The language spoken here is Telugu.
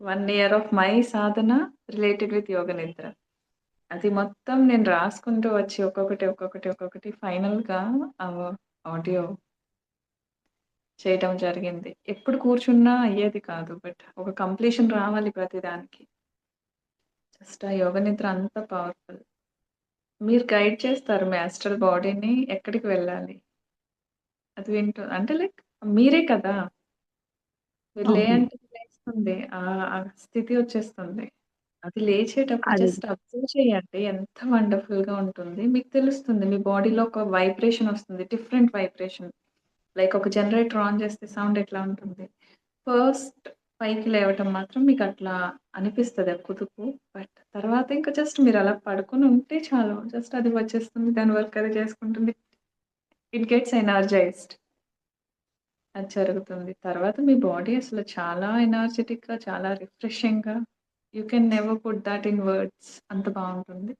1 year of my sadhana related with yoga nidra. అది మొత్తం నేను రాసుకుంటూ వచ్చి ఒక్కొక్కటి, ఒక్కొక్కటి, ఒక్కొక్కటి ఫైనల్‌గా ఆడియో చేయటం జరిగింది. ఎప్పుడు కూర్చున్నా అయ్యేది కాదు. బట్ ఒక కంప్లీషన్ రావాలి ప్రతిదానికి. జస్ట్ ఆ యోగ నిద్ర అంత పవర్‌ఫుల్. మీరు గైడ్ చేస్తారు మీ ఆస్ట్రల్ బాడీని ఎక్కడికి వెళ్ళాలి. అది వింటూ అంటే లైక్ మీరే కదా! లే. అంటే లేస్తుంది. ఆహ్, ఆ స్థితి వచ్చేస్తుంది. అది లేచేటప్పుడు అది జస్ట్ అబ్జర్వ్ చేయండి. ఎంత వండర్‌ఫుల్‌గా ఉంటుంది. మీకు తెలుస్తుంది. మీ బాడీలో ఒక వైబ్రేషన్ వస్తుంది. Different vibration. లైక్ ఒక జనరేటర్ ఆన్ చేస్తే సౌండ్ ఎట్లా ఉంటుంది. ఫస్ట్ పైకి లేవటం మాత్రం మీకు అట్లా అనిపిస్తది ఆ కుదుపు. బట్ తర్వాత ఇంకా జస్ట్ మీరు అలా పడుకొని ఉంటే చాలు. జస్ట్ అది వచ్చేస్తుంది. దాని వర్క్ అది చేసుకుంటుంది. It gets energized. అది జరుగుతుంది. తర్వాత మీ బాడీ అసలు చాలా ఎనర్జిటిక్‌గా, చాలా రిఫ్రెషింగ్‌గా you can never put that in words అంత బావుంటుంది.